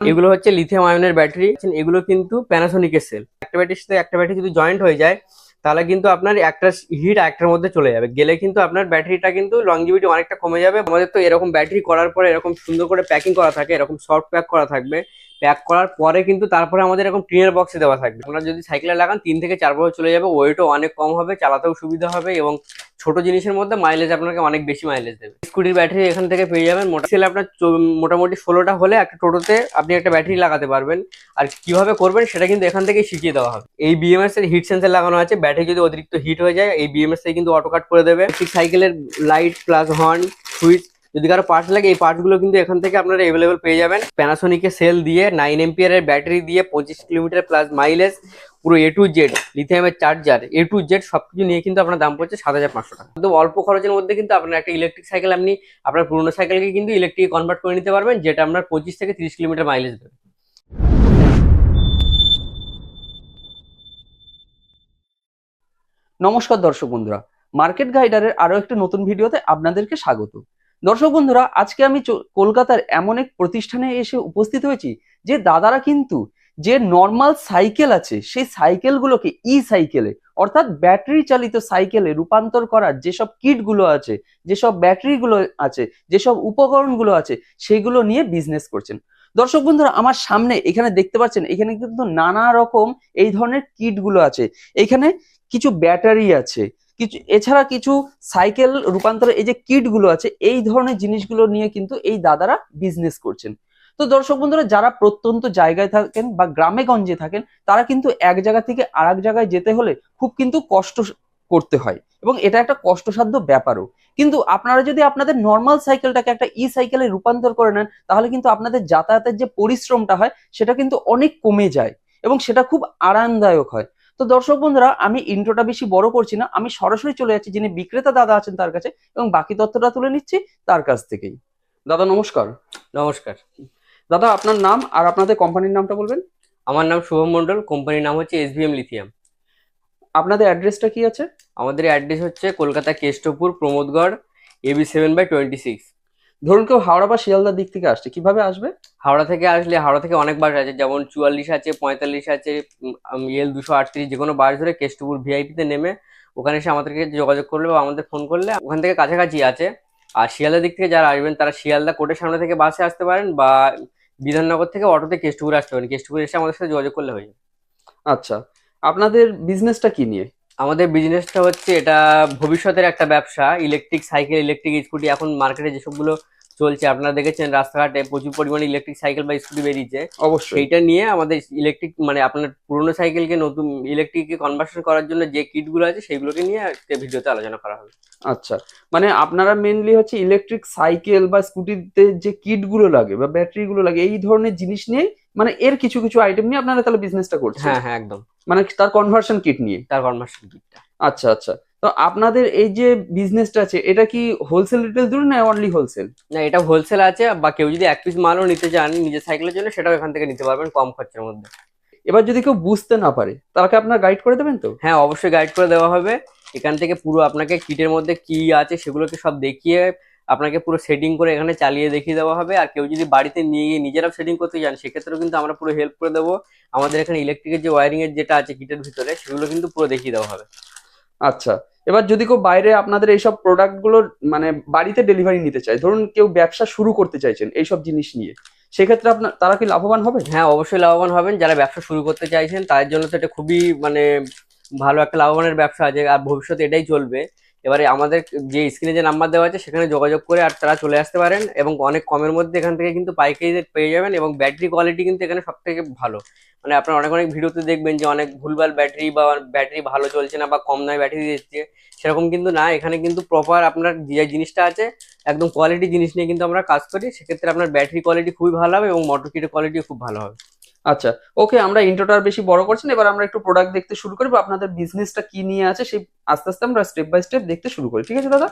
এগুলো হচ্ছে লিথিয়াম আয়নের ব্যাটারি এগুলো কিন্তু প্যানাসোনিকের সেল একটা ব্যাটারির সাথে একটা ব্যাটারি যদি জয়েন্ট হয়ে যায়, তাহলে কিন্তু আপনার একটা হিট একটার মধ্যে চলে যাবে। গেলে কিন্তু আপনার ব্যাটারিটা কিন্তু লংজিভিটি অনেকটা কমে যাবে। আমাদের তো এরকম ব্যাটারি করার পরে এরকম সুন্দর করে প্যাকিং করা থাকে, এরকম সফট প্যাক করা থাকবে। প্যাক করার পরে কিন্তু তারপরে আমাদের এরকম টিনের বক্সে দেওয়া থাকবে। আপনারা যদি সাইকেলে লাগান, তিন থেকে চার বছর চলে যাবে ওয়েটও অনেক কম হবে, চালাতেও সুবিধা হবে এবং ছোট জিনিসের মধ্যে মাইলেজ আপনাকে অনেক বেশি মাইলেজ দেবে। স্কুটির ব্যাটারি এখান থেকে পেয়ে যাবেন। মোটা সেল আপনার মোটামুটি ষোলোটা হলে একটা টোটোতে আপনি একটা ব্যাটারি লাগাতে পারবেন। আর কীভাবে করবেন সেটা কিন্তু এখান থেকেই শিখিয়ে দেওয়া হবে। এই বিএমএস এর হিট সেন্সার লাগানো আছে। ব্যাটারি যদি অতিরিক্ত হিট হয়ে যায়, এই বিএমএস কিন্তু অটো কাট করে দেবে। সাইকেলের লাইট প্লাস হর্ন সুইচ যদি কারও পার্টস লাগে, এই পার্টসগুলো কিন্তু এখান থেকে আপনারা এভেলেবেল পেয়ে যাবেন। প্যানাসোনিকের সেল দিয়ে নাইন এমপিয়ার এর ব্যাটারি দিয়ে, পঁচিশ কিলোমিটার প্লাস মাইলেজ পুরো এ টু জেড লিথিয়ামের চার্জার এ টু জেড সবকিছু নিয়ে কিন্তু আপনার দাম পড়ছে সাত হাজার পাঁচশো টাকা। একদম অল্প খরচের মধ্যে কিন্তু আপনার একটা ইলেকট্রিক সাইকেল আপনি, আপনার পুরোনো সাইকেলকে কিন্তু ইলেকট্রিক কনভার্ট করে নিতে পারবেন, যেটা আপনার পঁচিশ থেকে তিরিশ কিলোমিটার মাইলেজ দেবে নমস্কার দর্শক বন্ধুরা মার্কেট গাইডারের আরও একটি নতুন ভিডিওতে আপনাদেরকে স্বাগত। দর্শক বন্ধুরা, আজকে আমি কলকাতার এমন এক প্রতিষ্ঠানে এসে উপস্থিত হয়েছি, যে দাদারা কিন্তু যে নর্মাল সাইকেল আছে, সেই সাইকেলগুলোকে ই সাইকেলে অর্থাৎ ব্যাটারি চালিত সাইকেলে রূপান্তর করার যেসব কিটগুলো আছে, যেসব ব্যাটারিগুলো আছে, যেসব উপকরণগুলো আছে, সেগুলো নিয়ে বিজনেস করছেন। দর্শক বন্ধুরা, আমার সামনে এখানে দেখতে পাচ্ছেন, এখানে কিন্তু নানা রকম এই ধরনের কিটগুলো আছে। এখানে কিছু ব্যাটারি আছে কিছু, এছাড়া কিছু সাইকেল রূপান্তর এই যে কিটগুলো আছে, এই ধরনের জিনিসগুলো নিয়ে কিন্তু এই দাদারা বিজনেস করছেন। তো দর্শক বন্ধুরা, যারা প্রত্যন্ত জায়গায় থাকেন বা গ্রামে গঞ্জে থাকেন, তারা কিন্তু এক জায়গা থেকে আর জায়গায় যেতে হলে খুব কিন্তু কষ্ট করতে হয় এবং এটা একটা কষ্টসাধ্য ব্যাপারও। কিন্তু আপনারা যদি আপনাদের নর্মাল সাইকেলটাকে একটা ই সাইকেলে রূপান্তর করে নেন, তাহলে কিন্তু আপনাদের যাতায়াতের যে পরিশ্রমটা হয়, সেটা কিন্তু অনেক কমে যায় এবং সেটা খুব আরামদায়ক হয়। তো দর্শক বন্ধুরা আমি ইন্ট্রোটা বেশি বড় করছি না আমি সরাসরি চলে যাচ্ছি যিনি বিক্রেতা দাদা আছেন তার কাছে এবং বাকি তথ্যটা তুলে নিচ্ছি তার কাছ থেকেই। দাদা নমস্কার। নমস্কার। দাদা আপনার নাম আর আপনাদের কোম্পানির নামটা বলবেন? আমার নাম শুভম মন্ডল কোম্পানির নাম হচ্ছে এসভিএম লিথিয়াম। আপনাদের অ্যাড্রেসটা কি আছে? আমাদের অ্যাড্রেস হচ্ছে Kolkata Keshtopur Pramodgarh AB seven by twenty six. ধরুন কেউ হাওড়া বা শিয়ালদার দিক থেকে আসছে কীভাবে আসবে? হাওড়া থেকে আসলে হাওড়া থেকে অনেক বাস আছে যেমন চুয়াল্লিশ আছে পঁয়তাল্লিশ আছে এল দুশো আটত্রিশ যে কোনো বাস ধরে কেষ্টপুর ভিআইপিতে নেমে ওখানে এসে আমাদেরকে যোগাযোগ করলে বা আমাদের ফোন করলে ওখান থেকে কাছাকাছি আছে। আর শিয়ালদার দিক থেকে যারা আসবেন তারা শিয়ালদা কোর্টের সামনে থেকে বাসে আসতে পারেন বা বিধাননগর থেকে অটোতে কেষ্টপুর আসতে পারেন। কেষ্টপুর এসে আমাদের সাথে যোগাযোগ করলে হয়ে যাবে। আচ্ছা আপনাদের বিজনেসটা কি নিয়ে? আমাদের বিজনেসটা হচ্ছে এটা ভবিষ্যতের একটা ব্যবসা ইলেকট্রিক সাইকেল ইলেকট্রিক স্কুটি এখন মার্কেটে যেসবগুলো চলছে আপনারা দেখেছেন রাস্তাঘাটে প্রচুর পরিমাণে ইলেকট্রিক সাইকেল বা স্কুটি বেরিয়েছে। অবশ্যই। সেইটা নিয়ে আমাদের ইলেকট্রিক মানে আপনার পুরোনো সাইকেলকে নতুন ইলেকট্রিকে কনভার্সন করার জন্য যে কিটগুলো আছে সেইগুলোকে নিয়ে আজকে ভিডিওতে আলোচনা করা হবে। আচ্ছা। মানে আপনারা মেনলি হচ্ছে ইলেকট্রিক সাইকেল বা স্কুটিতে যে কিটগুলো লাগে বা ব্যাটারি গুলো লাগে এই ধরনের জিনিস নিয়ে মানে এর কিছু কিছু আইটেম নিয়ে আপনারা তাহলে বিজনেসটা করছেন। হ্যাঁ হ্যাঁ একদম। মানে তার কনভার্সন কিট নিয়ে? তার কনভার্সন কিটটা আচ্ছা আচ্ছা। তো আপনাদের এই যে বিজনেসটা আছে এটা কি হোলসেল রিটেল ধরুন না অনলি হোলসেল না এটা হোলসেল আছে বা কেউ যদি এক পিস মালও নিতে চান নিজের সাইকেলের জন্য সেটাও এখান থেকে নিতে পারবেন কম খরচের মধ্যে। এবার যদি কেউ বুঝতে না পারে তাকে আপনার গাইড করে দেবেন তো? হ্যাঁ অবশ্যই গাইড করে দেওয়া হবে। এখান থেকে পুরো আপনাকে কিটের মধ্যে কি আছে সেগুলোকে সব দেখিয়ে আপনাকে পুরো সেটিং করে এখানে চালিয়ে দেখিয়ে দেওয়া হবে। আর কেউ যদি বাড়িতে নিয়ে গিয়ে নিজেরাও সেটিং করতে চান সেক্ষেত্রেও কিন্তু আমরা পুরো হেল্প করে দেবো। আমাদের এখানে ইলেকট্রিকের যে ওয়ারিং এর যেটা আছে কিটের ভিতরে সেগুলো কিন্তু পুরো দেখিয়ে দেওয়া হবে। আচ্ছা এবার যদি কেউ বাইরে আপনাদের এইসব প্রোডাক্টগুলো মানে বাড়িতে ডেলিভারি নিতে চায় ধরুন কেউ ব্যবসা শুরু করতে চাইছেন এইসব জিনিস নিয়ে সেক্ষেত্রে আপনার তারা কি লাভবান হবে? হ্যাঁ অবশ্যই লাভবান হবেন। যারা ব্যবসা শুরু করতে চাইছেন তাদের জন্য তো এটা খুবই মানে ভালো একটা লাভবানের ব্যবসা আছে, আর ভবিষ্যতে এটাই চলবে। এবারে আমাদের যে স্ক্রিনে যে নাম্বার দেওয়া আছে, সেখানে যোগাযোগ করে আর তারা চলে আসতে পারেন এবং অনেক কমের মধ্যে এখান থেকে কিন্তু পাইকারি পেয়ে যাবেন এবং ব্যাটারি কোয়ালিটি কিন্তু এখানে সব থেকে ভালো। মানে আপনার অনেক অনেক ভিডিওতে দেখবেন যে অনেক ভুলভাল ব্যাটারি বা ব্যাটারি ভালো চলছে না বা কম দামে ব্যাটারি দিচ্ছে। সেরকম কিন্তু না, এখানে কিন্তু প্রপার আপনার যে জিনিসটা আছে, একদম কোয়ালিটি জিনিস নিয়ে কিন্তু আমরা কাজ করি। সেক্ষেত্রে আপনার ব্যাটারি কোয়ালিটি খুবই ভালো হবে এবং মোটর কিটের কোয়ালিটি খুব ভালো হবে। আচ্ছা ওকে আমরা ইন্ট্রোটা আর বেশি বড় করছি না এবার আমরা একটু প্রোডাক্ট দেখতে শুরু করি বা আপনাদের বিজনেসটা কি নিয়ে আছে সেই আস্তে আস্তে আমরা স্টেপ বাই স্টেপ দেখতে শুরু করি ঠিক আছে দাদা?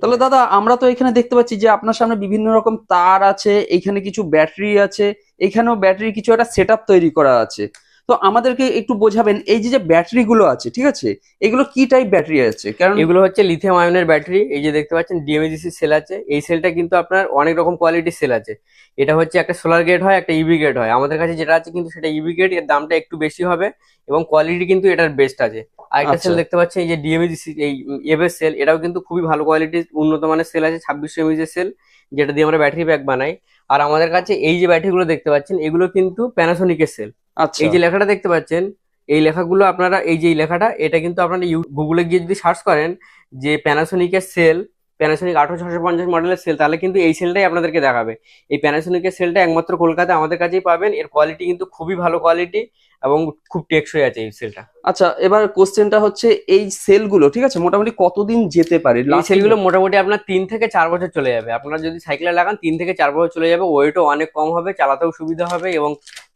তাহলে দাদা আমরা তো এখানে দেখতে পাচ্ছি যে আপনার সামনে বিভিন্ন রকম তার আছে এখানে কিছু ব্যাটারি আছে এখানেও ব্যাটারি কিছু একটা সেট তৈরি করা আছে। তো আমাদেরকে একটু বোঝাবেন এই যে যে ব্যাটারি গুলো আছে ঠিক আছে? এগুলো কি টাইপ ব্যাটারি আছে? কারণ এগুলো হচ্ছে লিথিয়াম আয়নের ব্যাটারি এই যে দেখতে পাচ্ছেন ডিএমএজিসি সেল আছে। এই সেলটা কিন্তু আপনার অনেক রকম কোয়ালিটির সেল আছে। এটা হচ্ছে একটা সোলার গেট হয় একটা ইভি গেট হয়। আমাদের কাছে যেটা আছে কিন্তু সেটা ইভি গেটের দামটা একটু বেশি হবে এবং কোয়ালিটি কিন্তু এটার বেস্ট আছে। আরেকটা সেল আচ্ছা। দেখতে পাচ্ছেন এই যে ডিএমএজিসি এই এভএস সেল এটাও কিন্তু খুবই ভালো কোয়ালিটির উন্নত মানের সেল আছে ছাব্বিশশো এমএজের সেল যেটা দিয়ে আমরা ব্যাটারি প্যাক বানাই। আর আমাদের কাছে এই যে ব্যাটারিগুলো দেখতে পাচ্ছেন এগুলো কিন্তু প্যানাসোনিকের সেল আচ্ছা। এই যে লেখাটা দেখতে পাচ্ছেন, এই লেখাগুলো আপনারা, এই যে লেখাটা, এটা কিন্তু আপনারা গুগলে গিয়ে যদি সার্চ করেন যে প্যানাসোনিকের সেল প্যানাসোনিক আঠারো ছশো পঞ্চাশ মডেলের সেল তাহলে কিন্তু এই সেলটাই আপনাদেরকে দেখাবে। এই প্যানাসোনিকের সেলটা একমাত্র কলকাতায় আমাদের কাছেই পাবেন। এর কোয়ালিটি কিন্তু খুবই ভালো কোয়ালিটি এবং খুব টেকসই আছে এই সেলটা আচ্ছা এবার কোশ্চেনটা হচ্ছে এই সেলগুলো ঠিক আছে? মোটামুটি কতদিন যেতে পারে? এই সেলগুলো মোটামুটি আপনার তিন থেকে চার বছর চলে যাবে। আপনারা যদি সাইকেলে লাগান তিন থেকে চার বছর চলে যাবে। ওয়েটও অনেক কম হবে চালাতেও সুবিধা হবে এবং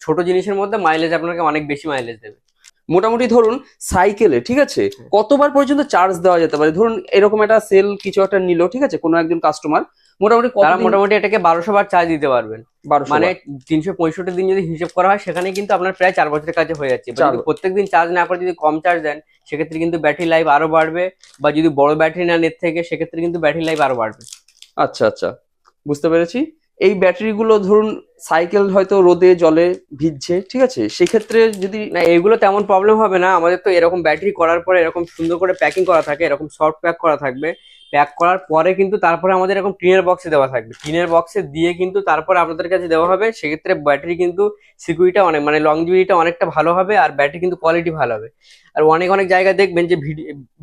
ছোট জিনিসের মধ্যে মাইলেজ আপনাকে অনেক বেশি মাইলেজ দেবে। মোটামুটি ধরুন সাইকেলে ঠিক আছে? কতবার পর্যন্ত চার্জ দেওয়া যেতে পারে? ধরুন এরকম একটা সেল কিছু একটা নিল ঠিক আছে? কোনো একজন কাস্টমার মোটামুটি তারা মোটামুটি এটাকে বারোশো বার চার্জ দিতে পারবেন। 1200 মানে তিনশো পঁয়ষট্টি দিন যদি হিসেব করা হয় সেখানে কিন্তু আপনার প্রায় চার বছরের কাছে হয়ে যাচ্ছে। বছর। প্রত্যেকদিন চার্জ না করে যদি কম চার্জ দেন সেক্ষেত্রে কিন্তু ব্যাটারি লাইফ আরও বাড়বে বা যদি বড় ব্যাটারি নেন এর থেকে সেক্ষেত্রে কিন্তু ব্যাটারি লাইফ আরও বাড়বে। আচ্ছা আচ্ছা। বুঝতে পেরেছি? এই ব্যাটারিগুলো ধরুন সাইকেল হয়তো রোদে, জলে ভিজছে, ঠিক আছে? সেক্ষেত্রে যদি, না, এগুলো তেমন প্রবলেম হবে না। আমাদের তো এরকম ব্যাটারি করার পরে এরকম সুন্দর করে প্যাকিং করা থাকে, এরকম সফট প্যাক করা থাকবে। প্যাক করার পরে কিন্তু তারপরে আমাদের এরকম টিনের বক্সে দেওয়া থাকবে। টিনের বক্সে দিয়ে কিন্তু তারপরে আপনাদের কাছে দেওয়া হবে। সেক্ষেত্রে ব্যাটারি কিন্তু সিকিউরিটা অনেক মানে লংজিভিটিটা অনেকটা ভালো হবে আর ব্যাটারি কিন্তু কোয়ালিটি ভালো হবে। আর অনেক অনেক জায়গায় দেখবেন যে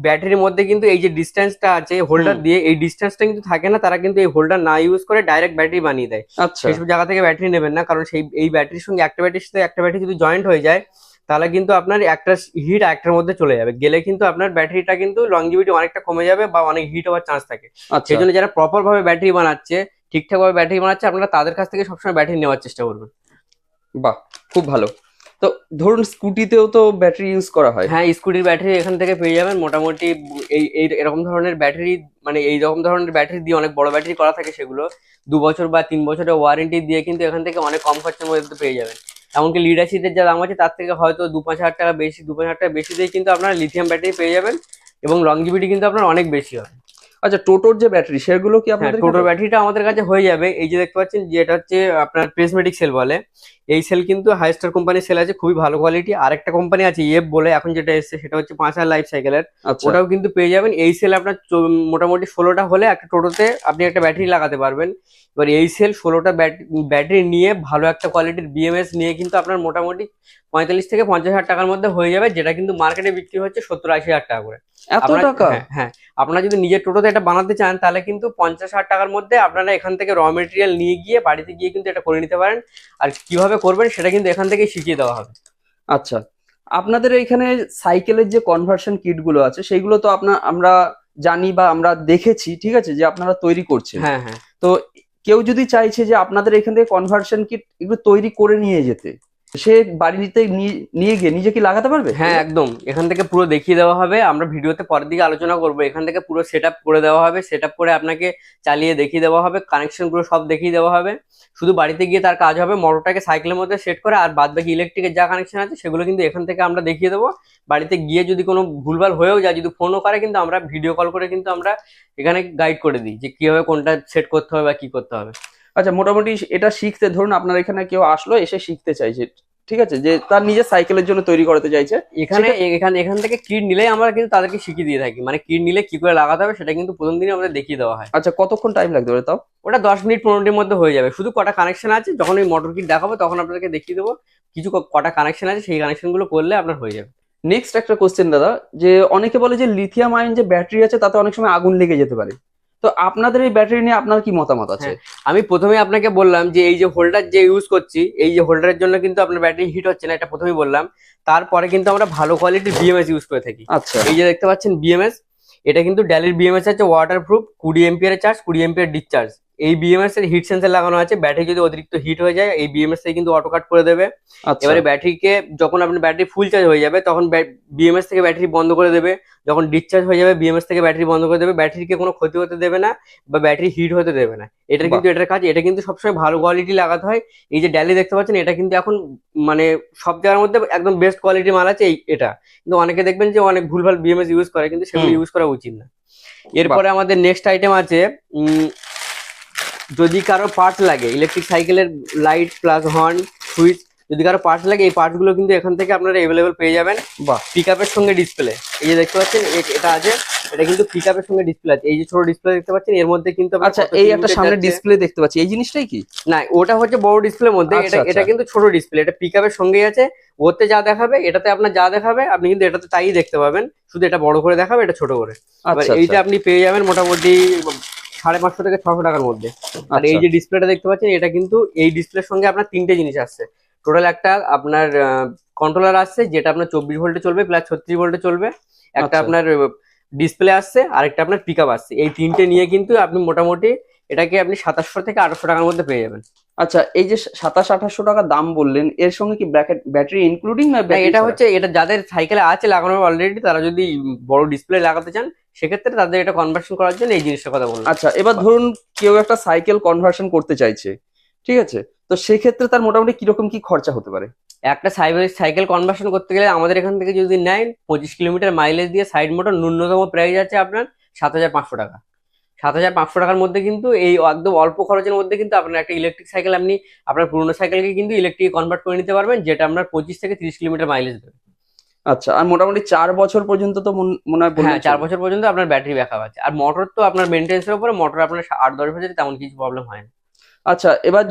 ব্যাটারির মধ্যে কিন্তু এই যে ডিস্টেন্সটা আছে হোল্ডার দিয়ে এই ডিস্টেন্সটা কিন্তু থাকে না তারা কিন্তু এই হোল্ডার না ইউজ করে ডাইরেক্ট ব্যাটারি বানিয়ে দেয়। আচ্ছা। সেইসব জায়গা থেকে ব্যাটারি নেবেন না কারণ সেই এই ব্যাটারির সঙ্গে একটা ব্যাটারির সাথে একটা ব্যাটারি যদি জয়েন্ট হয়ে যায় তাহলে কিন্তু আপনার একটা হিট একটার মধ্যে চলে যাবে। গেলে কিন্তু আপনার ব্যাটারিটা কিন্তু লংজিভিটি অনেকটা কমে যাবে বা অনেক হিট হওয়ার চান্স থাকে। আচ্ছা। সেই জন্য যারা প্রপার ভাবে ব্যাটারি বানাচ্ছে ঠিকঠাক ভাবে ব্যাটারি বানাচ্ছে আপনারা তাদের কাছ থেকে সবসময় ব্যাটারি নেওয়ার চেষ্টা করবেন। বাহ খুব ভালো। তো ধরুন স্কুটিতেও তো ব্যাটারি ইউজ করা হয়। হ্যাঁ স্কুটির ব্যাটারি এখান থেকে পেয়ে যাবেন। মোটামুটি এই এই এরকম ধরনের ব্যাটারি মানে এই রকম ধরনের ব্যাটারি দিয়ে অনেক বড় ব্যাটারি করা থাকে সেগুলো। দু বছর বা তিন বছরের ওয়ারেন্টি দিয়ে কিন্তু এখান থেকে অনেক কম খরচার মধ্যে পেয়ে যাবেন। এমনকি লিডারশিপের যা দাম আছে তার থেকে হয়তো দু পাঁচ হাজার টাকা বেশি দু পাঁচ হাজার টাকা বেশি দিয়ে কিন্তু আপনার লিথিয়াম ব্যাটারি পেয়ে যাবেন এবং লংজিভিটি কিন্তু আপনার অনেক বেশি হবে। আচ্ছা টোটোর যে ব্যাটারি সেগুলো কি আপনার টোটোর ব্যাটারিটা আমাদের কাছে হয়ে যাবে। এই যে দেখতে পাচ্ছেন যে এটা হচ্ছে আপনার প্রেসমেটিক সেল বলে। এই সেল কিন্তু হাইস্টার কোম্পানির সেল আছে খুবই ভালো কোয়ালিটি আরেকটা কোম্পানি আছে ইয়েব বলে এখন যেটা এসছে সেটা হচ্ছে পাঁচ হাজার লাইফ সাইকেলের আচ্ছা। ওটাও কিন্তু পেয়ে যাবেন। এই সেল আপনার মোটামুটি ষোলোটা হলে একটা টোটোতে আপনি একটা ব্যাটারি লাগাতে পারবেন। এবার এই সেল ষোলোটা ব্যাটারি নিয়ে ভালো একটা কোয়ালিটির বিএমএস নিয়ে কিন্তু আপনার মোটামুটি পঁয়তাল্লিশ থেকে পঞ্চাশ হাজার টাকার মধ্যে হয়ে যাবে যেটা কিন্তু মার্কেটে বিক্রি হচ্ছে সত্তর আশি হাজার টাকা করে। হ্যাঁ, হ্যাঁ। আপনারা যদি নিজের টোটোতে এটা বানাতে চান তাহলে কিন্তু পঞ্চাশ হাজার টাকার মধ্যে আপনারা এখান থেকে র মেটেরিয়াল নিয়ে গিয়ে বাড়িতে গিয়ে কিন্তু এটা করে নিতে পারেন। আর কীভাবে করবেন সেটা কিন্তু এখান থেকে শিখিয়ে দেওয়া হবে। আচ্ছা। আপনাদের এখানে সাইকেলের যে কনভার্সন কিটগুলো আছে সেগুলো তো আপনার আমরা জানি বা আমরা দেখেছি ঠিক আছে যে আপনারা তৈরি করছেন। হ্যাঁ হ্যাঁ। তো কেউ যদি চাইছে যে আপনাদের এখান থেকে কনভার্সন কিট একটু তৈরি করে নিয়ে যেতে সে বাড়িতে নিয়ে- গিয়ে নিজে কি লাগাতে পারবে? হ্যাঁ একদম। এখান থেকে পুরো দেখিয়ে দেওয়া হবে। আমরা ভিডিওতে পরের দিকে আলোচনা করব। এখান থেকে পুরো সেট করে দেওয়া হবে। সেট করে আপনাকে চালিয়ে দেখিয়ে দেওয়া হবে। কানেকশনগুলো সব দেখিয়ে দেওয়া হবে। শুধু বাড়িতে গিয়ে তার কাজ হবে। মোটরটাকে সাইকেলের মধ্যে সেট করে আর বাদ বাকি ইলেকট্রিকের যা কানেকশন আছে, সেগুলো কিন্তু এখান থেকে আমরা দেখিয়ে দেবো। বাড়িতে গিয়ে যদি কোনো ভুলভাল হয়েও যায়, যদি ফোনও করে, কিন্তু আমরা ভিডিও কল করে কিন্তু আমরা এখানে গাইড করে দিই যে কীভাবে কোনটা সেট করতে হবে বা কী করতে হবে। আচ্ছা মোটামুটি এটা শিখতে ধরুন আপনার এখানে কেউ আসলো এসে শিখতে চাইছে ঠিক আছে? যে তার নিজের সাইকেলের জন্য তৈরি করতে চাইছে এখানে এখানে এখান থেকে কিট নিলেই আমরা কিন্তু তাদেরকে শিখিয়ে দিয়ে থাকি। মানে কিট নিলে কি করে লাগাতে হবে সেটা কিন্তু প্রথম দিনে আমাদের দেখিয়ে দেওয়া হয়। আচ্ছা কতক্ষণ টাইম লাগবে ওটা তাও? ওটা দশ মিনিট পনেরো মিনিটের মধ্যে হয়ে যাবে। শুধু কটা কানেকশন আছে যখন ওই মোটর কিট দেখাবো তখন আপনাদেরকে দেখিয়ে দেবো। কিছু কটা কানেকশন আছে সেই কানেকশনগুলো করলে আপনার হয়ে যাবে। নেক্সট একটা কোশ্চেন দাদা যে অনেকে বলে যে লিথিয়াম আয়ন যে ব্যাটারি আছে তাতে অনেক সময় আগুন লেগে যেতে পারে। তো আপনাদের এই ব্যাটারি নিয়ে আপনার কি মতামত আছে? আমি প্রথমে আপনাকে বললাম যে এই যে হোল্ডার যে ইউজ করছি এই যে হোল্ডারের জন্য কিন্তু আপনার ব্যাটারি হিট হচ্ছে না এটা প্রথমেই বললাম। তারপরে কিন্তু আমরা ভালো কোয়ালিটির বিএমএস ইউজ করে থাকি। আচ্ছা। এই যে দেখতে পাচ্ছেন বিএমএস এটা কিন্তু ড্যালির বিএমএস আছে ওয়াটার প্রুফ কুড়ি এমপিয়ার চার্জ কুড়ি এমপিয়ার ডিসচার্জ এই বিএমএস এর হিট সেন্সার লাগানো আছে ব্যাটারি যদি অতিরিক্ত হিট হয়ে যায় এই বিএমএস থেকে কিন্তু অটো কাট করে দেবে। আচ্ছা। এবারে ব্যাটারিকে যখন আপনার ব্যাটারি ফুল চার্জ হয়ে যাবে তখন বিএমএস থেকে ব্যাটারি বন্ধ করে দেবে। যখন ডিসচার্জ হয়ে যাবে বিএমএস থেকে ব্যাটারি বন্ধ করে দেবে। ব্যাটারিকে কোনো ক্ষতি হতে দেবে না বা ব্যাটারি হিট হতে দেবে না। এটা কিন্তু এটার কাজ এটা কিন্তু সবসময় ভালো কোয়ালিটি লাগাতে হয়। এই যে ড্যালি দেখতে পাচ্ছেন এটা কিন্তু এখন মানে সব জায়গার মধ্যে একদম বেস্ট কোয়ালিটির মাল আছে এই এটা। কিন্তু অনেকে দেখবেন যে অনেক ভুলভাল বিএমএস ইউজ করে কিন্তু সেগুলো ইউজ করা উচিত না। এরপরে আমাদের নেক্সট আইটেম আছে যদি কারও পার্ট লাগে ইলেকট্রিক সাইকেলের লাইট প্লাস হর্ন সুইচ যদি কারও পার্টস লাগে এই পার্টসগুলো কিন্তু এখান থেকে আপনারা এভেলেবেল পেয়ে যাবেন বা পিক সঙ্গে ডিসপ্লে এই যে দেখতে পাচ্ছেন এটা আছে এটা কিন্তু পিক সঙ্গে ডিসপ্লে আছে। এই যে ছোট ডিসপ্লে দেখতে পাচ্ছেন এর মধ্যে কিন্তু আচ্ছা এই একটা সামনে ডিসপ্লে দেখতে পাচ্ছি। এই জিনিসটাই কি? না ওটা হচ্ছে বড় ডিসপ্লের মধ্যে আচ্ছা, এটা এটা আচ্ছা। কিন্তু ছোট ডিসপ্লে এটা পিক আপের সঙ্গেই আছে। ওতে যা দেখাবে এটাতে আপনার যা দেখাবে আপনি কিন্তু এটাতে তাই দেখতে পাবেন। শুধু এটা বড় করে দেখাবে এটা ছোট করে। আচ্ছা। এইটা আপনি পেয়ে যাবেন মোটামুটি সাড়ে পাঁচশো থেকে ছশো টাকার মধ্যে। আর এই আচ্ছা। যে ডিসপ্লেটা দেখতে পাচ্ছেন এটা কিন্তু এই ডিসপ্লের সঙ্গে আপনার তিনটে জিনিস আসছে। টোটাল একটা আপনার কন্ট্রোলার আসছে যেটা আপনার চব্বিশ ভোল্টে চলবে প্লাস ছত্রিশ ভোল্টে চলবে। একটা আচ্ছা। আপনার ডিসপ্লে আসছে আর একটা আপনার পিক আসছে। এই তিনটে নিয়ে কিন্তু আপনি মোটামুটি এটাকে আপনি সাতাশশো থেকে আটশো টাকার মধ্যে পেয়ে যাবেন। আচ্ছা এই যে সাতাশ আঠাশশো টাকা দাম বললেন এর সঙ্গে কি ব্যাটারি ইনক্লুডিং না এটা হচ্ছে এটা যাদের সাইকেলে আছে লাগানো অলরেডি তারা যদি বড় ডিসপ্লে লাগাতে চান সেক্ষেত্রে তাদের এটা কনভার্সন করার জন্য এই জিনিসটার কথা বলুন আচ্ছা এবার ধরুন কেউ একটা সাইকেল কনভার্সন করতে চাইছে ঠিক আছে? তো সেক্ষেত্রে তার মোটামুটি কীরকম কি খরচা হতে পারে? একটা সাইকেল কনভার্সন করতে গেলে আমাদের এখান থেকে যদি নেন পঁচিশ কিলোমিটার মাইলেজ দিয়ে সাইড মোটর ন্যূনতম প্রাইস আছে আপনার সাত হাজার পাঁচশো টাকা। সাত হাজার পাঁচশো টাকার মধ্যে কিন্তু এই একদম অল্প খরচের মধ্যে কিন্তু আপনার একটা ইলেকট্রিক সাইকেল আপনি আপনার পুরোনো সাইকেলকে কিন্তু ইলেকট্রিক কনভার্ট করে নিতে পারবেন যেটা আপনার পঁচিশ থেকে তিরিশ কিলোমিটার মাইলেজ দেবে আচ্ছা আর মোটামুটি চার বছর পর্যন্ত তো মন- হয় হ্যাঁ চার বছর পর্যন্ত আপনার ব্যাটারি ব্যাকআপ আছে। আর মোটর তো আপনার মেনটেন্সের উপরে মোটর আপনার আট দশ বছর তেমন কিছু প্রবলেম হয় না। আচ্ছা এবার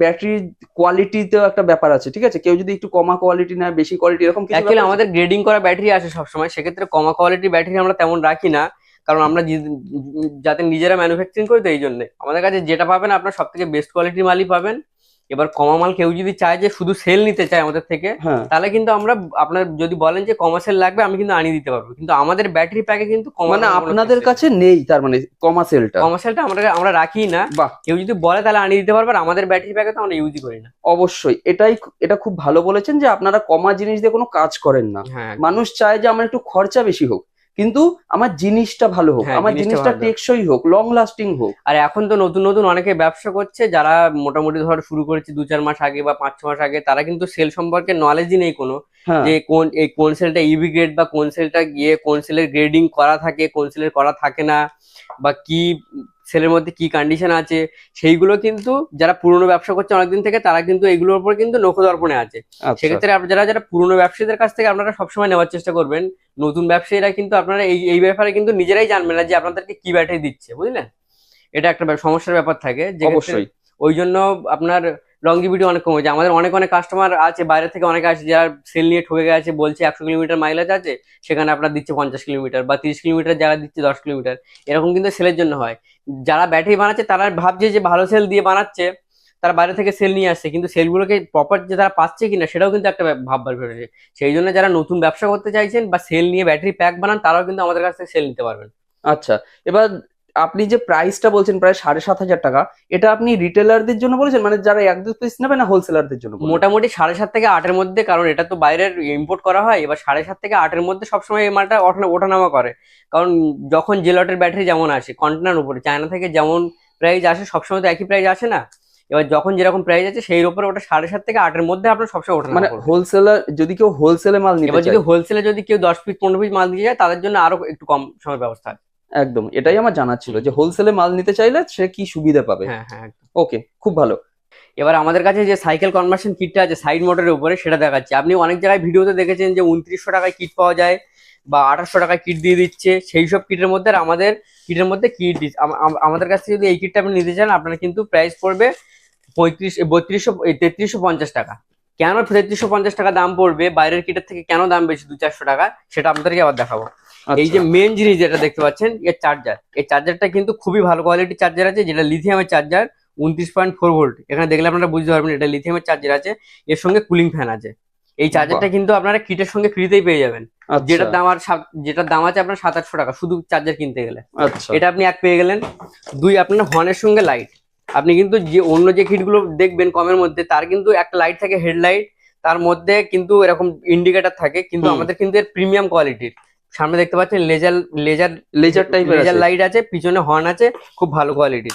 ব্যাটারির কোয়ালিটিতেও একটা ব্যাপার আছে ঠিক আছে? কেউ যদি একটু কমা কোয়ালিটি নেয় বেশি কোয়ালিটি এরকম কিছু আমাদের গ্রেডিং করা ব্যাটারি আছে সবসময় সেক্ষেত্রে কমা কোয়ালিটির ব্যাটারি আমরা তেমন রাখি না। কারণ আমরা যাতে নিজেরা ম্যানুফ্যাকচারিং করি তো এই জন্য। আমাদের কাছে যেটা পাবেন আপনার সব থেকে বেস্ট কোয়ালিটির মালই পাবেন। এবার কমা মাল কেউ যদি চায় যে শুধু সেল নিতে চায় আমাদের থেকে হ্যাঁ। তাহলে কিন্তু আমরা আপনার যদি বলেন যে কমা সেল লাগবে আমি কিন্তু আনিয়ে দিতে পারব। কিন্তু আমাদের ব্যাটারি প্যাকে কিন্তু মানে আপনাদের কাছে নেই। তার মানে কমা সেলটা কমার্শিয়ালটা আমরা আমরা রাখি না। বাহ। কেউ যদি বলে তাহলে আনিয়ে দিতে পারবে আর আমাদের ব্যাটারি প্যাকে তো আমরা ইউজই করি না। অবশ্যই। এটাই এটা খুব ভালো বলেছেন যে আপনারা কমা জিনিস দিয়ে কোনো কাজ করেন না। হ্যাঁ। মানুষ চায় যে আমার একটু খরচা বেশি হোক। কিন্তু আমার জিনিসটা ভালো হোক হ্যাঁ, আমার জিনিসটা টেকসই হোক লং লাস্টিং হোক। আর এখন তো নতুন নতুন অনেকে ব্যবসা করছে যারা মোটামুটি ধর শুরু করেছে দু চার মাস আগে বা পাঁচ ছ মাস আগে তারা কিন্তু সেল সম্পর্কে নলেজই নেই কোনো। হ্যাঁ। যে কোন এই কোন সেলটা ইবি গ্রেড বা কোন সেলটা গিয়ে কোন সেলের গ্রেডিং করা থাকে কোন সেলের করা থাকে না বা কি সেলের মধ্যে কি কন্ডিশন আছে সেইগুলো কিন্তু যারা পুরনো ব্যবসা করছে অনেকদিন থেকে তারা কিন্তু এগুলোর উপর কিন্তু নখদর্পণে আছে। আচ্ছা। সেক্ষেত্রে যারা যারা পুরনো ব্যবসায়ীদের কাছ থেকে আপনারা সবসময় নেওয়ার চেষ্টা করবেন নতুন ব্যবসায়ীরা কিন্তু আপনারা এই এই ব্যাপারে কিন্তু নিজেরাই জানবেন না যে আপনাদেরকে কি ব্যাটারি দিচ্ছে বুঝলেন? এটা একটা সমস্যার ব্যাপার থাকে। যে অবশ্যই। ওই জন্য আপনার লংজিভিটি অনেক কমে যায় আমাদের অনেক অনেক কাস্টমার আছে, বাইরে থেকে অনেক আছে যারা সেল নিয়ে ঠকে গেছে, বলছে একশো কিলোমিটার মাইলেজ আছে, সেখানে আপনার দিচ্ছে পঞ্চাশ কিলোমিটার বা তিরিশ কিলোমিটার জায়গা দিচ্ছে দশ কিলোমিটার। এরকম কিন্তু সেলের জন্য হয়। যারা ব্যাটারি বানাচ্ছে, তারা ভাবছে যে ভালো সেল দিয়ে বানাচ্ছে, তারা বাইরে থেকে সেল নিয়ে আসছে, কিন্তু সেলগুলোকে প্রপার যে তারা পাচ্ছে কিনা, সেটাও কিন্তু একটা ভাববার রয়েছে। সেই জন্য যারা নতুন ব্যবসা করতে চাইছেন বা সেল নিয়ে ব্যাটারি প্যাক বানান, তারাও কিন্তু আমাদের কাছ থেকে সেল নিতে পারবেন। আচ্ছা এবার আপনি যে প্রাইসটা বলছেন প্রায় সাড়ে সাত হাজার টাকা এটা আপনি রিটেলারদের জন্য বলেছেন? মানে যারা এক দু পিস নেবে না হোলসেলারদের জন্য মোটামুটি সাড়ে সাত থেকে আটের মধ্যে কারণ এটা তো বাইরের ইম্পোর্ট করা হয় এবার সাড়ে সাত থেকে আটের মধ্যে সবসময় এই মালটা ওঠা ওঠানামা করে। কারণ যখন যে লটের ব্যাটারি যেমন আসে কন্টেনার উপরে চায়না থেকে যেমন প্রাইস আসে সবসময় তো একই প্রাইস আসে না? এবার যখন যেরকম প্রাইস আছে সেই উপরে ওটা সাড়ে সাত থেকে আটের মধ্যে আপনার সবসময় ওঠানামা মানে হোলসেলার যদি কেউ হোলসেলে মাল নিতে এবার যদি হোলসেলে যদি কেউ দশ পিস পনেরো পিস মাল দিয়ে যায় তাদের জন্য আরও একটু কম সময় ব্যবস্থা আছে। একদম এটাই আমার জানার ছিল যে হোলসেলে মাল নিতে চাইলে সে কি সুবিধা পাবে। হ্যাঁ হ্যাঁ ওকে খুব ভালো। এবার আমাদের কাছে যে সাইকেল কনভার্সন কিটটা আছে সাইড মোটরের উপরে সেটা দেখাচ্ছি। আপনি অনেক জায়গায় ভিডিওতে দেখেছেন যে উনত্রিশশো টাকায় কিট পাওয়া যায় বা আঠাশশো টাকায় কিট দিয়ে দিচ্ছে। সেই সব কিটের মধ্যে আর আমাদের কিটের মধ্যে কিট দিচ্ছে আমাদের কাছ যদি এই কিটটা আপনি নিতে চান আপনার কিন্তু প্রাইস পড়বে পঁয়ত্রিশ বত্রিশশো তেত্রিশশো পঞ্চাশ টাকা। কেন তেত্রিশশো পঞ্চাশ টাকা দাম পড়বে? বাইরের কিটের থেকে কেন দাম বেশি? দু চারশো টাকা সেটা আপনাদেরকে আবার দেখাবো। এই যে আচ্ছা, মেন জিনিস যেটা দেখতে পাচ্ছেন এর চার্জার এই চার্জারটা কিন্তু খুবই ভালো কোয়ালিটির চার্জার আছে যেটা লিথিয়ামের চার্জার উনত্রিশ পয়েন্ট ফোর ভোল্ট এখানে দেখলে আপনারা বুঝতে পারবেন এটা লিথিয়ামের চার্জার আছে এর সঙ্গে কুলিং ফ্যান আছে। এই চার্জারটা কিন্তু আপনারা কিটের সঙ্গে ফ্রিতেই পেয়ে যাবেন। আচ্ছা, যেটার দাম আর যেটার দাম আছে আপনার সাত আটশো টাকা শুধু চার্জার কিনতে গেলে। আচ্ছা। এটা আপনি এক পেয়ে গেলেন। দুই আপনার হর্নের সঙ্গে লাইট আপনি কিন্তু যে অন্য যে কিটগুলো দেখবেন কমের মধ্যে তার কিন্তু একটা লাইট থাকে হেডলাইট তার মধ্যে কিন্তু এরকম ইন্ডিকেটর থাকে কিন্তু আমাদের কিন্তু এর প্রিমিয়াম কোয়ালিটির সামনে দেখতে পাচ্ছেন লেজার লেজার লেজার টাইপের লেজার লাইট আছে পিছনে হর্ন আছে খুব ভালো কোয়ালিটি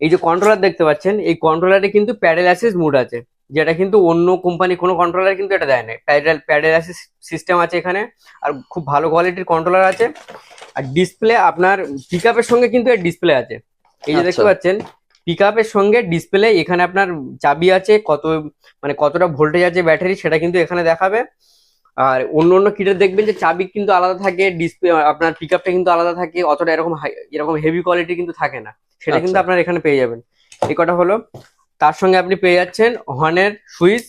এই যে কন্ট্রোলার দেখতে পাচ্ছেন এই কন্ট্রোলারে কিন্তু প্যাডেল অ্যাসিস মুড আছে। যেটা কিন্তু অন্য কোম্পানি কোনো কন্ট্রোলার কিন্তু এটা দেয় না। প্যাডেল প্যাডেল অ্যাসিস সিস্টেম আছে এখানে আর খুব ভালো কোয়ালিটির কন্ট্রোলার আছে। আর ডিসপ্লে আপনার পিকআপের সঙ্গে কিন্তু এর ডিসপ্লে আছে। এই যে দেখতে আচ্ছা। পাচ্ছেন পিকআপের সঙ্গে ডিসপ্লে এখানে আপনার চাবি আছে কত মানে কতটা ভোল্টেজ আছে ব্যাটারি সেটা কিন্তু এখানে দেখাবে। আর অন্য অন্য কিটের দেখবেন যে চাবি কিন্তু আলাদা থাকে ডিসপ্লে আপনার পিকআপটা কিন্তু আলাদা থাকে অতটা এরকম এরকম হেভি কোয়ালিটি কিন্তু থাকে না। সেটা কিন্তু আচ্ছা। আপনার এখানে পেয়ে যাবেন। এই কটা হলো তার সঙ্গে আপনি পেয়ে যাচ্ছেন হর্নের সুইচ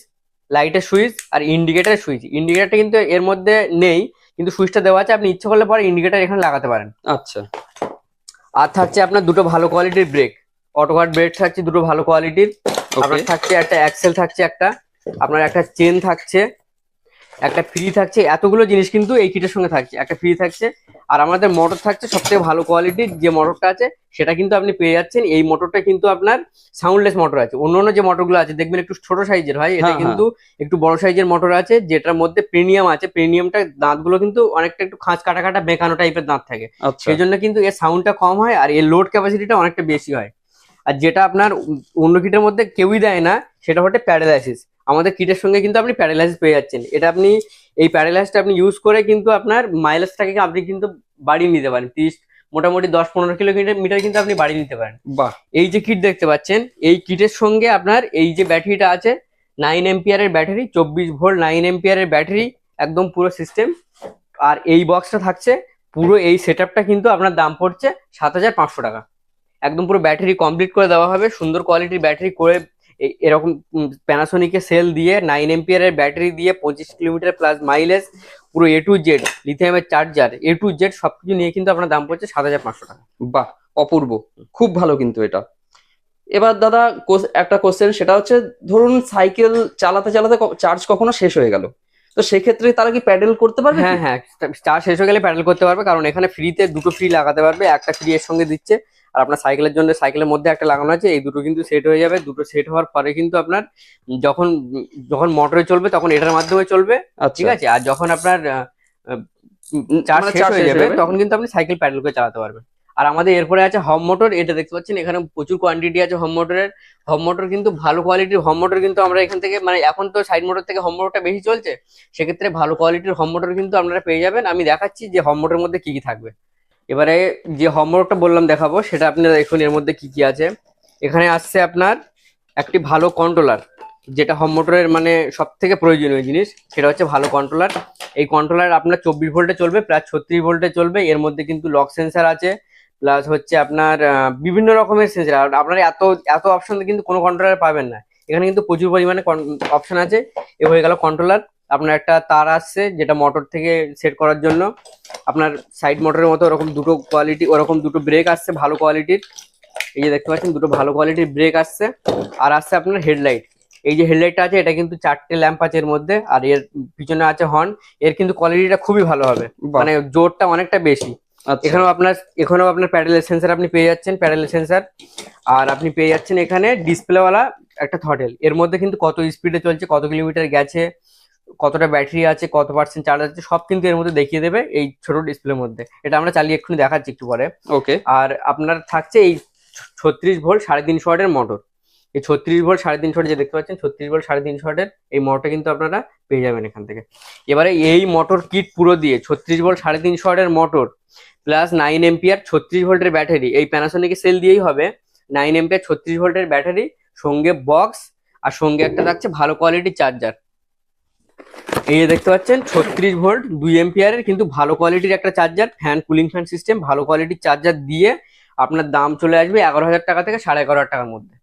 লাইটের সুইচ আর ইন্ডিকেটারের সুইচ ইন্ডিকেটারটা কিন্তু এর মধ্যে নেই কিন্তু সুইচটা দেওয়া আছে আপনি ইচ্ছে করলে পরে ইন্ডিকেটার এখানে লাগাতে পারেন। আচ্ছা। আর থাকছে আপনার দুটো ভালো কোয়ালিটির ব্রেক অটোকাট ব্রেক থাকছে দুটো ভালো কোয়ালিটির আপনার থাকছে একটা অ্যাক্সেল থাকছে একটা আপনার একটা চেন থাকছে। একটা ফ্রি থাকছে এতগুলো জিনিস কিন্তু এই কিটের সঙ্গে থাকছে। একটা ফ্রি থাকছে আর আমাদের মোটর থাকছে সবথেকে ভালো কোয়ালিটির যে মোটরটা আছে সেটা কিন্তু আপনি পেয়ে যাচ্ছেন। এই মোটরটা কিন্তু আপনার সাউন্ডলেস মোটর আছে। অন্য অন্য যে মোটরগুলো আছে দেখবেন একটু ছোট সাইজের হয় এটা হ্যাঁ, কিন্তু একটু বড় সাইজের মোটর আছে যেটার মধ্যে প্রিমিয়াম আছে। প্রিমিয়ামটা দাঁতগুলো কিন্তু অনেকটা একটু খাঁজ কাটা কাটা বেঁকানো টাইপের দাঁত থাকে। আচ্ছা। সেই জন্য কিন্তু এর সাউন্ডটা কম হয় আর এর লোড ক্যাপাসিটিটা অনেকটা বেশি হয়। আর যেটা আপনার অন্য কিটের মধ্যে কেউই দেয় না সেটা হচ্ছে প্যারালাইসিস। আমাদের কিটের সঙ্গে কিন্তু আপনি প্যারালাইসিস পেয়ে যাচ্ছেন। এটা আপনি এই প্যারালাইসিসটা আপনি ইউজ করে কিন্তু আপনার মাইলেজটাকে আপনি কিন্তু বাড়িয়ে নিতে পারেন। তিরিশ মোটামুটি দশ পনেরো কিলোমিটার মিটার কিন্তু আপনি বাড়িয়ে নিতে পারেন। বাহ! এই যে কিট দেখতে পাচ্ছেন এই কিটের সঙ্গে আপনার এই যে ব্যাটারিটা আছে নাইন এম্পিয়ারের ব্যাটারি চব্বিশ ভোল্ট নাইন এম্পিয়ারের ব্যাটারি একদম পুরো সিস্টেম আর এই বক্সটা থাকছে পুরো এই সেটআপটা কিন্তু আপনার দাম পড়ছে সাত হাজার পাঁচশো টাকা। একদম পুরো ব্যাটারি কমপ্লিট করে দেওয়া হবে সুন্দর কোয়ালিটির ব্যাটারি করে এরকম প্যানাসোনিকের সেল দিয়ে নাইন এম্পিয়ারের ব্যাটারি দিয়ে পঁচিশ কিলোমিটার প্লাস মাইলেজ পুরো এ টু জেড লিথিয়ামের চার্জার এ টু জেড সবকিছু নিয়ে কিন্তু আপনার দাম পড়ছে সাত হাজার পাঁচশো টাকা। বাহ অপূর্ব খুব ভালো কিন্তু এটা। এবার দাদা একটা কোশ্চেন সেটা হচ্ছে ধরুন সাইকেল চালাতে চালাতে চার্জ কখনো শেষ হয়ে গেল। তো সেক্ষেত্রে তারা কি প্যাডেল করতে পারবে হ্যাঁ হ্যাঁ চার্জ শেষ হয়ে গেলে প্যাডেল করতে পারবে কারণ এখানে ফ্রিতে দুটো ফ্রি লাগাতে পারবে একটা ফ্রি এর সঙ্গে দিচ্ছে। আর আপনার সাইকেলের জন্য সাইকেলের মধ্যে একটা লাগানো আছে এই দুটো কিন্তু সেট হয়ে যাবে। দুটো সেট হওয়ার পরে কিন্তু আপনার যখন যখন মোটরে চলবে তখন এটার মাধ্যমে চলবে আচ্ছা। ঠিক আছে? আর যখন আপনার চার্জ মানে শেষ হয়ে যাবে হয়ে যাবে। তখন কিন্তু আপনি সাইকেল প্যাডেল করে চালাতে পারবেন। আর আমাদের এরপরে আছে হম মোটর এটা দেখতে পাচ্ছেন এখানে প্রচুর কোয়ান্টিটি আছে হম মোটরের হম মোটর কিন্তু ভালো কোয়ালিটির হম মোটর কিন্তু আমরা এখান থেকে মানে এখন তো সাইড মোটর থেকে হম মোটরটা বেশি চলছে সেক্ষেত্রে ভালো কোয়ালিটির হম মোটর কিন্তু আপনারা পেয়ে যাবেন। আমি দেখাচ্ছি যে হম মোটরের মধ্যে কি কি থাকবে। এবারে যে হম মোটরটা বললাম দেখাবো, সেটা আপনারা দেখুন এর মধ্যে কি কি আছে। এখানে আসছে আপনার একটি ভালো কন্ট্রোলার যেটা হম মোটরের মানে সব থেকে প্রয়োজনীয় জিনিস, সেটা হচ্ছে ভালো কন্ট্রোলার এই কন্ট্রোলার আপনার চব্বিশ ভোল্টে চলবে প্লাস ছত্রিশ ভোল্টে চলবে, এর মধ্যে কিন্তু লক সেন্সার আছে প্লাস হচ্ছে আপনার বিভিন্ন রকমের সেন্সার আপনার এত এত অপশন কিন্তু কোনো কন্ট্রোলার পাবেন না। এখানে কিন্তু প্রচুর পরিমাণে অপশন আছে, এ হয়ে গেল কন্ট্রোলার আপনার একটা তার আসছে যেটা মোটর থেকে সেট করার জন্য। আপনার সাইড মোটরের মতো ওরকম দুটো কোয়ালিটি ওরকম দুটো ব্রেক আসছে ভালো কোয়ালিটির এই যে দেখতে পাচ্ছেন দুটো ভালো কোয়ালিটির ব্রেক আসছে। আর আসছে আপনার হেডলাইট এই যে হেডলাইটটা আছে এটা কিন্তু চারটে ল্যাম্প আছে এর মধ্যে আর এর পিছনে আছে হর্ন এর কিন্তু কোয়ালিটিটা খুবই ভালো হবে। মানে জোরটা অনেকটা বেশি। আচ্ছা। এখানেও আপনার এখানেও আপনার প্যাডেল সেন্সার আপনি পেয়ে যাচ্ছেন প্যাডেল সেন্সার আর আপনি পেয়ে যাচ্ছেন এখানে ডিসপ্লেওয়ালা একটা থটেল এর মধ্যে কিন্তু কত স্পিডে চলছে কত কিলোমিটার গেছে কতটা ব্যাটারি আছে কত পার্সেন্ট চার্জ আছে সব কিন্তু এর মধ্যে দেখিয়ে দেবে এই ছোট ডিসপ্লের মধ্যে। এটা আমরা চালিয়ে এক্ষুনি দেখাচ্ছি একটু পরে। ওকে আর আপনার থাকছে এই ছত্রিশ ভোল্ট সাড়ে তিনশো ওয়াটের মোটর এই ছত্রিশ ভোল্ট সাড়ে তিনশো যে দেখতে পাচ্ছেন ছত্রিশ ভোল্ট সাড়ে তিনশো ওয়াটের এই মোটরটা কিন্তু আপনারা পেয়ে যাবেন এখান থেকে। এবারে এই মোটর কিট পুরো দিয়ে ছত্রিশ ভোল্ট সাড়ে তিনশো ওয়াটের মোটর প্লাস নাইন এম্পিয়ার ছত্রিশ ভোল্টের ব্যাটারি এই প্যানাসোনিকের সেল দিয়েই হবে। নাইন এম্পিয়ার ছত্রিশ ভোল্টের ব্যাটারি সঙ্গে বক্স আর সঙ্গে একটা থাকছে ভালো কোয়ালিটির চার্জার এই যে দেখতে পাচ্ছেন ছত্রিশ ভোল্ট দুই এম্পিয়ারের কিন্তু ভালো কোয়ালিটির একটা charger fan cooling fan system ভালো কোয়ালিটির চার্জার দিয়ে আপনার দাম চলে আসবে এগারো হাজার টাকা থেকে সাড়ে এগারো হাজার টাকার মধ্যে।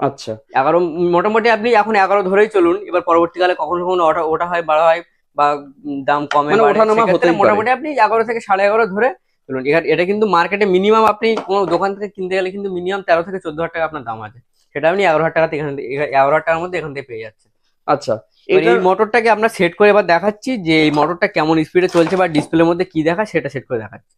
আচ্ছা। এগারো মোটামুটি আপনি এখন এগারো ধরেই চলুন এবার পরবর্তীকালে কখনো কখনো ওটা হয় বাড়া হয় বা দাম কমে মানে। মোটামুটি আপনি এগারো থেকে সাড়ে এগারো ধরে চলুন এখানে এটা কিন্তু মার্কেটে মিনিমাম আপনি কোনো দোকান থেকে কিনতে গেলে কিন্তু মিনিমাম তেরো থেকে চোদ্দ হাজার টাকা আপনার দাম আছে। সেটা আপনি এগারো হাজার টাকা থেকে এখান এগারো হাজার টাকার মধ্যে এখান থেকে পেয়ে যাচ্ছেন। আচ্ছা এটা এই মোটরটাকে আমরা সেট করে এবার দেখাচ্ছি যে এই মোটরটা কেমন স্পিডে চলছে বা ডিসপ্লের মধ্যে কি দেখা সেটা সেট করে দেখাচ্ছি।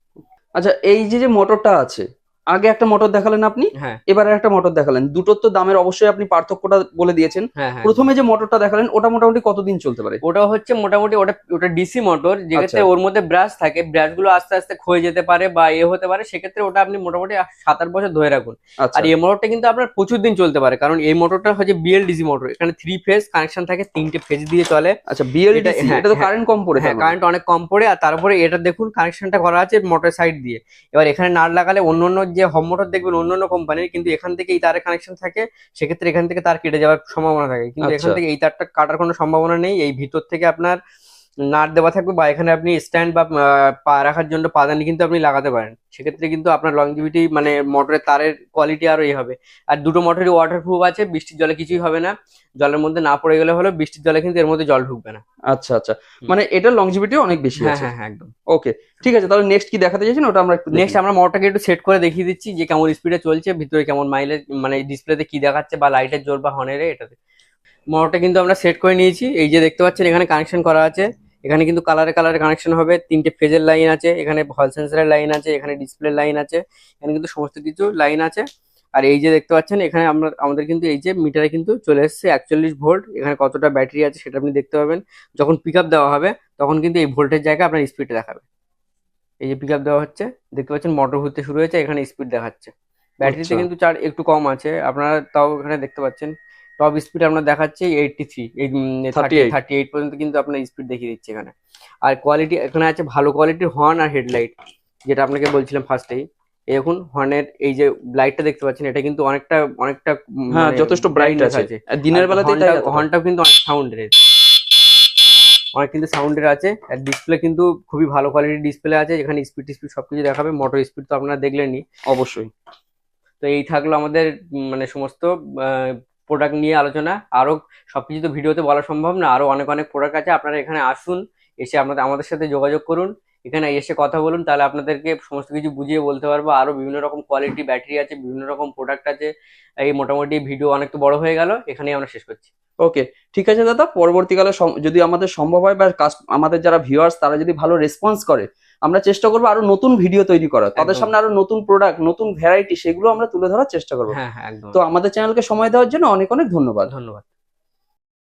আচ্ছা এই যে যে মোটরটা আছে আগে একটা মোটর দেখালেন আপনি হ্যাঁ। এবারে একটা মোটর দেখালেন। দুটোর তো দামের অবশ্যই আপনি পার্থক্যটা বলে দিয়েছেন। হ্যাঁ হ্যাঁ। প্রথমে যে মোটরটা দেখালেন ওটা মোটামুটি কতদিন চলতে পারে? ওটা হচ্ছে মোটামুটি ওটা ওটা ডিসি মোটর যেক্ষেত্রে আচ্ছা। ওর মধ্যে ব্রাশ থাকে ব্রাশগুলো আস্তে আস্তে ক্ষয়ে যেতে পারে বা এ হতে পারে সেক্ষেত্রে ওটা আপনি মোটামুটি সাত আট বছর ধরে রাখুন। আচ্ছা। আর এই মোটরটা কিন্তু আপনার প্রচুর দিন চলতে পারে কারণ এই মোটরটা হচ্ছে বিএলডিসি মোটর এখানে থ্রি ফেজ কানেকশন থাকে তিনটে ফেজ দিয়ে চলে। আচ্ছা বিএলডিসি এটা- তো কারেন্ট কম পড়ে হ্যাঁ কারেন্ট অনেক কম পড়ে আর তারপরে এটা দেখুন কানেকশনটা করা আছে মোটর সাইড দিয়ে। এবার এখানে নাট লাগালে অন্য অন্য যে হোম মোটর দেখবেন অন্য অন্য কোম্পানির কিন্তু এখান থেকে এই তারের কানেকশন থাকে সেক্ষেত্রে এখান থেকে তার কেটে যাওয়ার সম্ভাবনা থাকে কিন্তু এখান আচ্ছা। থেকে এই তারটা কাটার কোনো সম্ভাবনা নেই এই ভিতর থেকে আপনার নাট দেওয়া থাকবে বা এখানে আপনি স্ট্যান্ড বা পা রাখার জন্য পাদানি কিন্তু আপনি লাগাতে পারেন। সেক্ষেত্রে কিন্তু আপনার লংজিভিটি মানে মোটরের তারের কোয়ালিটি আরও এই হবে। আর দুটো মোটরই ওয়াটারপ্রুফ আছে বৃষ্টির জলে কিছুই হবে না। জলের মধ্যে না পড়ে গেলে হলো বৃষ্টির জলে কিন্তু এর মধ্যে জল ঢুকবে না। আচ্ছা আচ্ছা। মানে এটার লংজিভিটি অনেক বেশি হ্যাঁ হ্যাঁ হ্যাঁ একদম। ওকে ঠিক আছে। তাহলে নেক্সট কি দেখাতে চাইছেন? ওটা আমরা নেক্সট আমরা মোটরটাকে একটু সেট করে দেখিয়ে দিচ্ছি যে কেমন স্পিডে চলছে ভিতরে কেমন মাইলেজ মানে ডিসপ্লেতে কি দেখাচ্ছে বা লাইটের জোর বা হর্নের এটাতে। মোটরটা কিন্তু আমরা সেট করে নিয়েছি। এই যে দেখতে পাচ্ছেন এখানে কানেকশন করা আছে। এখানে কিন্তু কালারে কালারে কানেকশন হবে তিনটে ফেজের লাইন আছে এখানে হল সেন্সারের লাইন আছে এখানে ডিসপ্লে লাইন আছে এখানে কিন্তু সমস্ত কিছু লাইন আছে। আর এই যে দেখতে পাচ্ছেন এখানে আমরা আমাদের কিন্তু এই যে মিটারে কিন্তু চলে এসেছে একচল্লিশ ভোল্ট এখানে কতটা ব্যাটারি আছে সেটা আপনি দেখতে পাবেন। যখন পিক আপ দেওয়া হবে তখন কিন্তু এই ভোল্টের জায়গায় আপনার স্পিড দেখাবে। এই যে পিক আপ দেওয়া হচ্ছে দেখতে পাচ্ছেন মোটর ঘুরতে শুরু হয়েছে এখানে স্পিড দেখাচ্ছে। ব্যাটারিতে আচ্ছা। কিন্তু চার একটু কম আছে আপনারা তাও এখানে দেখতে পাচ্ছেন। টপ স্পিড আপনার দেখাচ্ছে এইটটি থ্রি এই থার্টি এইট পর্যন্ত কিন্তু আপনার স্পিড দেখিয়ে দিচ্ছে এখানে। আর কোয়ালিটি এখানে আছে ভালো কোয়ালিটির হর্ন আর হেডলাইট যেটা আপনাকে বলছিলাম ফার্স্টেই এই। দেখুন হর্নের এই যে লাইটটা দেখতে পাচ্ছেন এটা কিন্তু অনেকটা অনেকটা হ্যাঁ মানে যথেষ্ট ব্রাইট আছে। দিনের বেলাতে হর্নটাও কিন্তু অনেক সাউন্ডের অনেক কিন্তু সাউন্ডের আছে। আর ডিসপ্লে কিন্তু খুবই ভালো কোয়ালিটির ডিসপ্লে আছে। এখানে স্পিড স্পিড সবকিছু দেখাবে। মোটর স্পিড তো আপনারা দেখলেনই। অবশ্যই। তো এই থাকল আমাদের মানে সমস্ত প্রোডাক্ট নিয়ে আলোচনা। আরও সব কিছু তো ভিডিওতে বলা সম্ভব না আরও অনেক অনেক প্রোডাক্ট আছে। আপনারা এখানে আসুন, এসে আপনাদের, আমাদের সাথে যোগাযোগ করুন। এখানে এসে কথা বলুন, তাহলে আপনাদেরকে সমস্ত কিছু বুঝিয়ে বলতে পারব। আরও বিভিন্ন রকম কোয়ালিটি ব্যাটারি আছে, বিভিন্ন রকম প্রোডাক্ট আছে। এই মোটামুটি ভিডিও অনেক তো বড় হয়ে গেল, এখানেই আমরা শেষ করছি। ওকে ঠিক আছে দাদা। পরবর্তীকালে যদি আমাদের সম্ভব হয় বা আমাদের যারা ভিউয়ার্স তারা যদি ভালো রেসপন্স করে আমরা চেষ্টা করব আরও নতুন ভিডিও তৈরি করার। তাদের সামনে আরও নতুন প্রোডাক্ট নতুন ভ্যারাইটি সেগুলো আমরা তুলে ধরার চেষ্টা করব। হ্যাঁ হ্যাঁ তো আমাদের চ্যানেলকে সময় দেওয়ার জন্য অনেক অনেক ধন্যবাদ। ধন্যবাদ।